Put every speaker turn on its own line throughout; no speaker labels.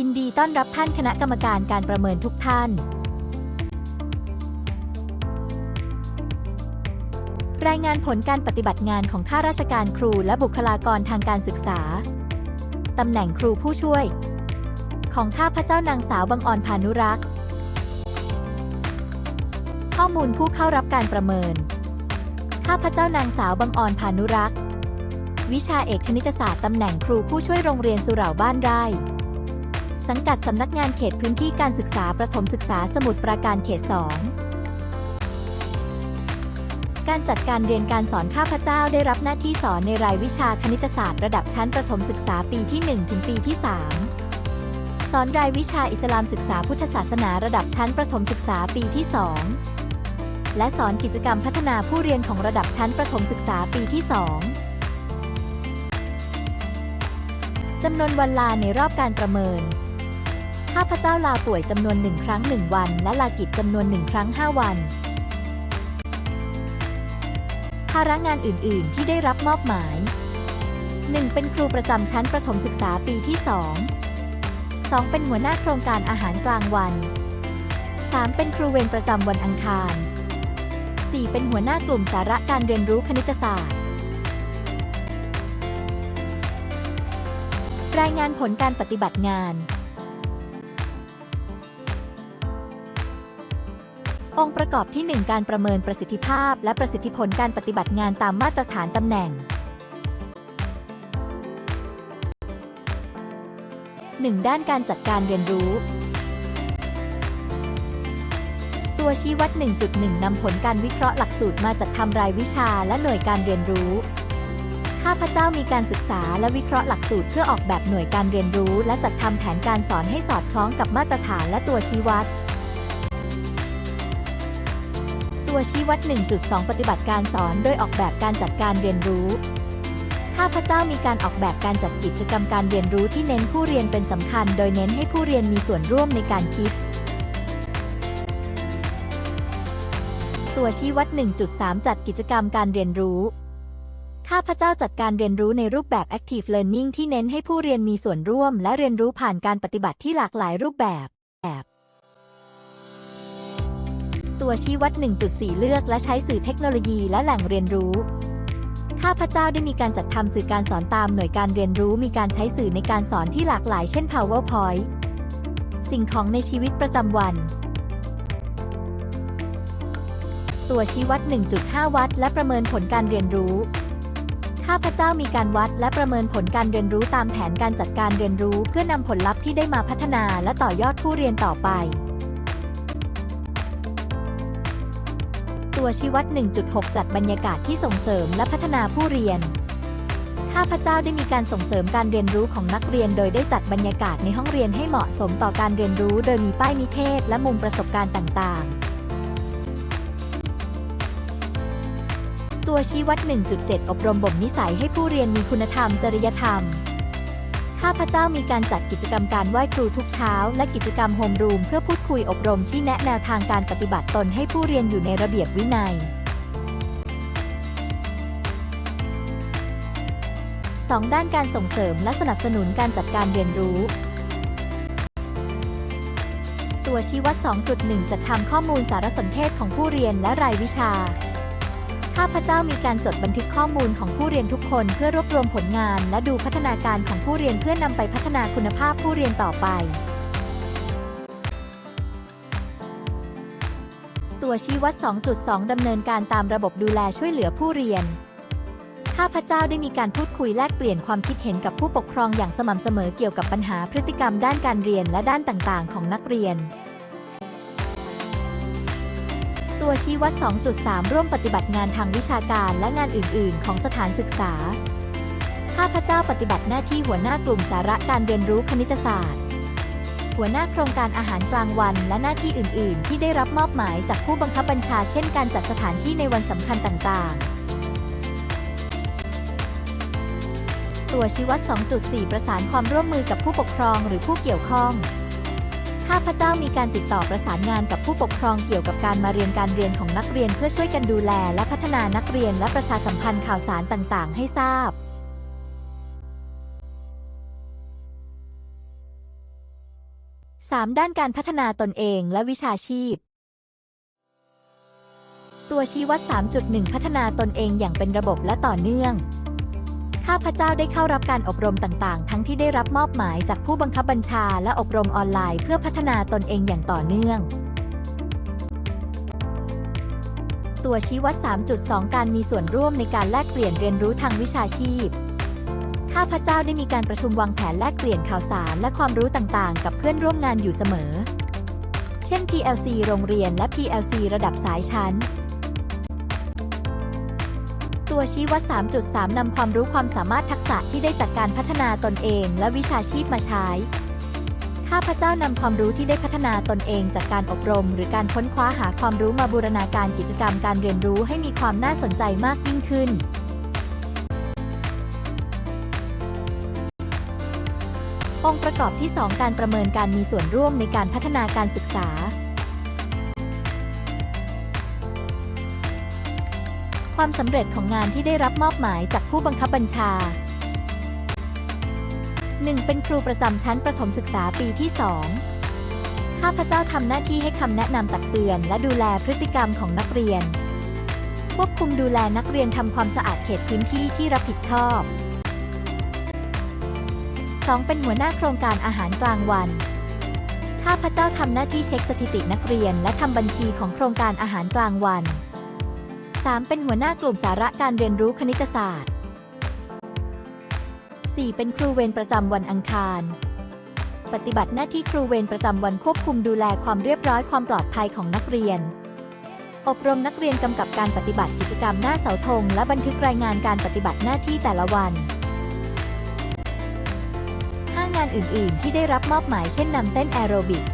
ยินดีต้อนรับท่านคณะกรรมการการประเมินทุกท่าน รายงานผลการปฏิบัติงานของข้าราชการครูและบุคลากรทางการศึกษา ตำแหน่งครูผู้ช่วย ของข้าพเจ้านางสาวบังออนพานุรักษ์ ข้อมูลผู้เข้ารับการประเมิน ข้าพเจ้านางสาวบังออนพานุรักษ์ วิชาเอกคณิตศาสตร์ตำแหน่งครูผู้ช่วยโรงเรียนสุเหร่าบ้านไร่ สังกัดสำนักงานเขตพื้นที่การศึกษาประถมศึกษาสมุทรปราการเขต 2 การจัดการเรียนการสอนข้าพเจ้าได้รับหน้าที่สอนในรายวิชาคณิตศาสตร์ระดับชั้นประถมศึกษาปีที่ 1 ถึงปีที่ 3 สอนรายวิชาอิสลามศึกษาพุทธศาสนาระดับชั้นประถมศึกษาปีที่ 2 และสอนกิจกรรมพัฒนาผู้เรียนของระดับชั้นประถมศึกษาปีที่ 2จำนวนวันลาในรอบการประเมิน ข้าพเจ้าลาป่วยจำนวนหนึ่งครั้งหนึ่งวัน และลากิจจำนวนหนึ่งครั้ง5วัน ภาระงานอื่น ๆ ที่ได้รับมอบหมาย 1. เป็นครูประจำชั้นประถมศึกษาปีที่ 2 2. เป็นหัวหน้าโครงการอาหารกลางวัน 3. เป็นครูเวรประจำวันอังคาร 4. เป็นหัวหน้ากลุ่มสาระการเรียนรู้คณิตศาสตร์ รายงานผลการปฏิบัติงาน องค์ประกอบที่ 1 การประเมินประสิทธิภาพ และประสิทธิผลการปฏิบัติงานตามมาตรฐานตำแหน่ง 1. ด้านการจัดการเรียนรู้ ตัวชี้วัด 1.1 นำผลการวิเคราะห์หลักสูตรมาจัดทำรายวิชาและหน่วยการเรียนรู้ข้าพเจ้ามีการศึกษาและวิเคราะห์หลักสูตรเพื่อออกแบบหน่วยการเรียนรู้ และจัดทำแผนการสอนให้สอดคล้องกับมาตรฐานและตัวชี้วัด ตัวชี้วัด 1.2 ปฏิบัติการสอนโดยออกแบบการจัดการเรียนรู้ข้าพเจ้ามีการออกแบบการจัดกิจกรรมการเรียนรู้ที่เน้นผู้เรียนเป็นสำคัญ โดยเน้นให้ผู้เรียนมีส่วนร่วมในการคิด ตัวชี้วัด 1.3 จัดกิจกรรมการเรียนรู้ข้าพเจ้าจัดการเรียนรู้ในรูปแบบ Active Learning ที่เน้นให้ผู้เรียนมีส่วนร่วม และเรียนรู้ผ่านการปฏิบัติที่หลากหลายรูปแบบแบบ ตัวชี้วัด 1.4 เลือกและใช้สื่อเทคโนโลยีและแหล่งเรียนรู้ข้าพเจ้าได้มีการจัดทำสื่อการสอนตามหน่วยการเรียนรู้มีการใช้สื่อในการสอนที่หลากหลายเช่น PowerPoint สิ่งของในชีวิตประจำวัน ตัวชี้วัด 1.5 วัด และประเมินผลการเรียนรู้ข้าพเจ้ามีการวัดและประเมินผลการเรียนรู้ตามแผนการจัดการเรียนรู้ เพื่อนำผลลัพธ์ที่ได้มาพัฒนาและต่อยอดผู้เรียนต่อไป ตัวชี้วัด 1.6 จัดบรรยากาศที่ส่งเสริมและพัฒนาผู้เรียนข้าพเจ้าได้มีการส่งเสริมการเรียนรู้ของนักเรียน โดยได้จัดบรรยากาศในห้องเรียนให้เหมาะสมต่อการเรียนรู้ โดยมีป้ายนิเทศ และมุมประสบการณ์ต่าง ๆตัวชี้วัด 1.7 อบรมบ่มนิสัยให้ผู้เรียนมีคุณธรรม จริยธรรม ข้าพเจ้ามีการจัดกิจกรรมการไหว้ครูทุกเช้า และกิจกรรมโฮมรูมเพื่อพูดคุยอบรมชี้แนะแนวทางการปฏิบัติตนให้ผู้เรียนอยู่ในระเบียบวินัย 2. ด้านการส่งเสริมและสนับสนุนการจัดการเรียนรู้ ตัวชี้วัด 2.1 จัดทำข้อมูลสารสนเทศของผู้เรียนและรายวิชา ข้าพเจ้ามีการจดบันทึกข้อมูลของผู้เรียนทุกคนเพื่อรวบรวมผลงาน และดูพัฒนาการของผู้เรียนเพื่อนำไปพัฒนาคุณภาพผู้เรียนต่อไป ตัวชี้วัด 2.2 ดำเนินการตามระบบดูแลช่วยเหลือผู้เรียนข้าพเจ้าได้มีการพูดคุยแลกเปลี่ยนความคิดเห็นกับผู้ปกครองอย่างสม่ำเสมอเกี่ยวกับปัญหาพฤติกรรมด้านการเรียนและด้านต่างๆ ของนักเรียน ตัวชี้วัด 2.3 ร่วมปฏิบัติงานทางวิชาการและงานอื่น ๆ ของสถานศึกษาข้าพเจ้าปฏิบัติหน้าที่หัวหน้ากลุ่มสาระการเรียนรู้คณิตศาสตร์ หัวหน้าโครงการอาหารกลางวันและหน้าที่อื่น ๆ ที่ได้รับมอบหมายจากผู้บังคับบัญชา เช่นการจัดสถานที่ในวันสำคัญต่างๆตัวชี้วัด 2.4 ประสานความร่วมมือกับผู้ปกครองหรือผู้เกี่ยวข้อง ข้าพเจ้ามีการติดต่อประสานงานกับผู้ปกครองเกี่ยวกับการมาเรียนการเรียนของนักเรียนเพื่อช่วยกันดูแล และพัฒนานักเรียนและประชาสัมพันธ์ข่าวสารต่าง ๆ ให้ทราบ 3. ด้านการพัฒนาตนเองและวิชาชีพ ตัวชี้วัด 3.1 พัฒนาตนเองอย่างเป็นระบบและต่อเนื่อง ข้าพเจ้าได้เข้ารับการอบรมต่างๆ ทั้งที่ได้รับมอบหมายจากผู้บังคับบัญชาและอบรมออนไลน์เพื่อพัฒนาตนเองอย่างต่อเนื่อง ตัวชี้วัด 3.2 การมีส่วนร่วมในการแลกเปลี่ยนเรียนรู้ทางวิชาชีพข้าพเจ้าได้มีการประชุมวางแผนแลกเปลี่ยนข่าวสารและความรู้ต่างๆ กับเพื่อนร่วมงานอยู่เสมอ เช่น PLC โรงเรียนและ PLC ระดับสายชั้น ตัวชี้วัด 3.3 นำความรู้ความสามารถทักษะที่ได้จากการพัฒนาตนเอง และวิชาชีพมาใช้ ข้าพเจ้านำความรู้ที่ได้พัฒนาตนเองจากการอบรม หรือการค้นคว้าหาความรู้มาบูรณาการกิจกรรมการเรียนรู้ให้มีความน่าสนใจมากยิ่งขึ้นองค์ประกอบที่ 2 การประเมินการมีส่วนร่วมในการพัฒนาการศึกษา ความสำเร็จของงานที่ได้รับมอบหมายจากผู้บังคับบัญชา 1. เป็นครูประจำชั้นประถมศึกษาปีที่ 2 ข้าพเจ้าทำหน้าที่ให้คำแนะนำตักเตือน และดูแลพฤติกรรมของนักเรียน ควบคุมดูแลนักเรียนทำความสะอาดเขตพื้นที่ที่รับผิดชอบ 2. เป็นหัวหน้าโครงการอาหารกลางวัน ข้าพเจ้าทำหน้าที่เช็คสถิตินักเรียน และทำบัญชีของโครงการอาหารกลางวัน 3. เป็นหัวหน้ากลุ่มสาระการเรียนรู้คณิตศาสตร์ 4. เป็นครูเวรประจำวันอังคาร ปฏิบัติหน้าที่ครูเวรประจำวันควบคุมดูแลความเรียบร้อยความปลอดภัยของนักเรียน อบรมนักเรียนกำกับการปฏิบัติกิจกรรมหน้าเสาธงและบันทึกรายงานการปฏิบัติหน้าที่แต่ละวัน 5 งานอื่น ๆ ที่ได้รับมอบหมายเช่นนำเต้นแอโรบิก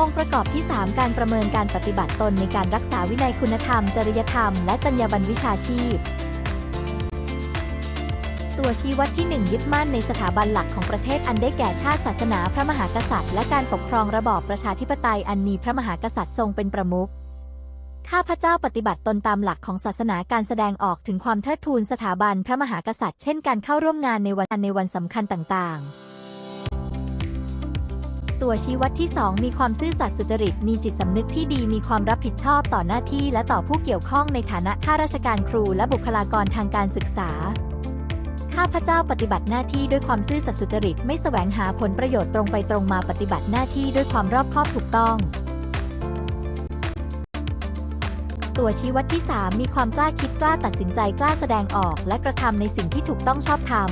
องค์ประกอบที่ 3 การประเมินการปฏิบัติตนในการรักษาวินัยคุณธรรม จริยธรรม และจรรยาบรรณวิชาชีพ ตัวชี้วัดที่ 1 ยึดมั่นในสถาบันหลักของประเทศอันได้แก่ชาติศาสนาพระมหากษัตริย์ และการปกครองระบอบประชาธิปไตยอันมีพระมหากษัตริย์ทรงเป็นประมุขข้าพเจ้าปฏิบัติตนตามหลักของศาสนาการแสดงออกถึงความเทิดทูนสถาบันพระมหากษัตริย์เช่นการเข้าร่วมงานในวันในวันสำคัญต่างๆ ตัวชี้วัดที่ 2 มีความซื่อสัตย์สุจริต มีจิตสำนึกที่ดี มีความรับผิดชอบต่อหน้าที่ และต่อผู้เกี่ยวข้องในฐานะข้าราชการครู และบุคลากรทางการศึกษา ข้าพเจ้าปฏิบัติหน้าที่ด้วยความซื่อสัตย์สุจริต ไม่แสวงหาผลประโยชน์ตรงไปตรงมาปฏิบัติหน้าที่ด้วยความรอบคอบถูกต้องตัวชี้วัดที่ 3 มีความกล้าคิดกล้าตัดสินใจกล้าแสดงออก และกระทำในสิ่งที่ถูกต้องชอบธรรม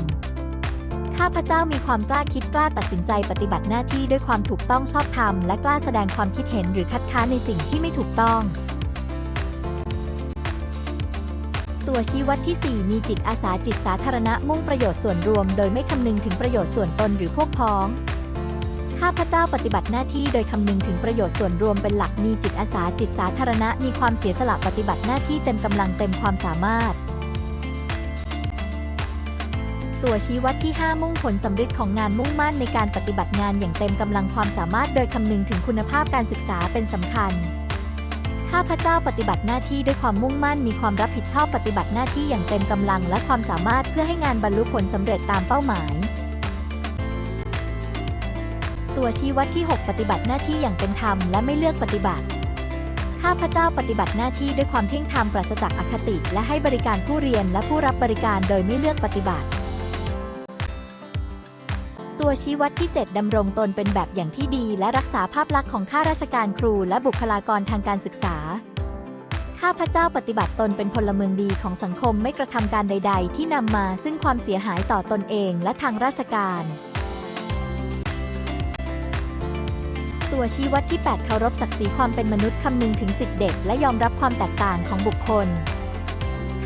ข้าพเจ้ามีความกล้าคิดกล้าตัดสินใจปฏิบัติหน้าที่ด้วยความถูกต้องชอบธรรมและกล้าแสดงความคิดเห็นหรือคัดค้านในสิ่งที่ไม่ถูกต้อง ตัวชี้วัดที่ 4 มีจิตอาสาจิตสาธารณะมุ่งประโยชน์ส่วนรวม โดยไม่คำนึงถึงประโยชน์ส่วนตนหรือพวกพ้องข้าพเจ้าปฏิบัติหน้าที่โดยคำนึงถึงประโยชน์ส่วนรวมเป็นหลักมีจิตอาสาจิตสาธารณะมีความเสียสละปฏิบัติหน้าที่เต็มกำลังเต็มความสามารถ ตัวชี้วัดที่ 5 มุ่งผลสำเร็จของงานมุ่งมั่นในการปฏิบัติงานอย่างเต็มกำลังความสามารถโดยคำนึงถึงคุณภาพการศึกษาเป็นสำคัญข้าพเจ้าปฏิบัติหน้าที่ด้วยความมุ่งมั่นมีความรับผิดชอบปฏิบัติหน้าที่อย่างเต็มกำลังและความสามารถเพื่อให้งานบรรลุผลสำเร็จตามเป้าหมาย ตัวชี้วัดที่ 6 ปฏิบัติหน้าที่อย่างเป็นธรรมและไม่เลือกปฏิบัติข้าพเจ้าปฏิบัติหน้าที่ด้วยความเที่ยงธรรมปราศจากอคติ และให้บริการผู้เรียนและผู้รับบริการโดยไม่เลือกปฏิบัติ ตัวชี้วัดที่ 7 ดำรงตนเป็นแบบอย่างที่ดี และรักษาภาพลักษณ์ของข้าราชการครูและบุคลากรทางการศึกษา ข้าพเจ้าปฏิบัติตนเป็นพลเมืองดีของสังคมไม่กระทำการใด ๆ ที่นำมาซึ่งความเสียหายต่อตนเองและทางราชการ ตัวชี้วัดที่ 8 เคารพศักดิ์ศรีความเป็นมนุษย์คำนึงถึงสิทธิเด็ก และยอมรับความแตกต่างของบุคคล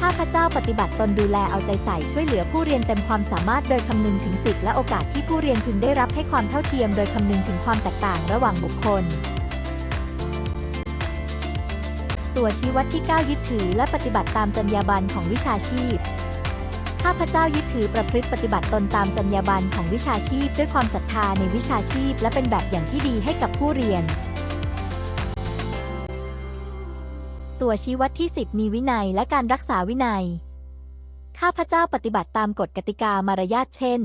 ข้าพเจ้าปฏิบัติตนดูแลเอาใจใส่ช่วยเหลือผู้เรียนเต็มความสามารถโดยคำนึงถึงสิทธิและโอกาสที่ผู้เรียนพึงได้รับให้ความเท่าเทียมโดยคำนึงถึงความแตกต่างระหว่างบุคคล ตัวชี้วัดที่ 9 ยึดถือและปฏิบัติตามจรรยาบรรณของวิชาชีพข้าพเจ้ายึดถือประพฤติปฏิบัติตนตามจรรยาบรรณของวิชาชีพ ด้วยความศรัทธาในวิชาชีพ และเป็นแบบอย่างที่ดีให้กับผู้เรียน ตัวชี้วัดที่ 10 มีวินัยและการรักษาวินัย ข้าพเจ้าปฏิบัติตามกฎกติกามารยาทเช่น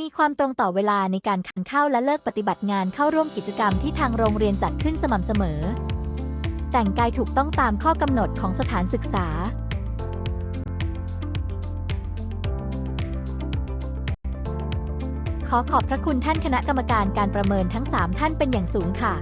มีความตรงต่อเวลาในการขันเข้าและเลิกปฏิบัติงานเข้าร่วมกิจกรรมที่ทางโรงเรียนจัดขึ้นสม่ำเสมอ แต่งกายถูกต้องตามข้อกำหนดของสถานศึกษาขอขอบพระคุณท่านคณะกรรมการการประเมินทั้ง 3 ท่านเป็นอย่างสูงค่ะ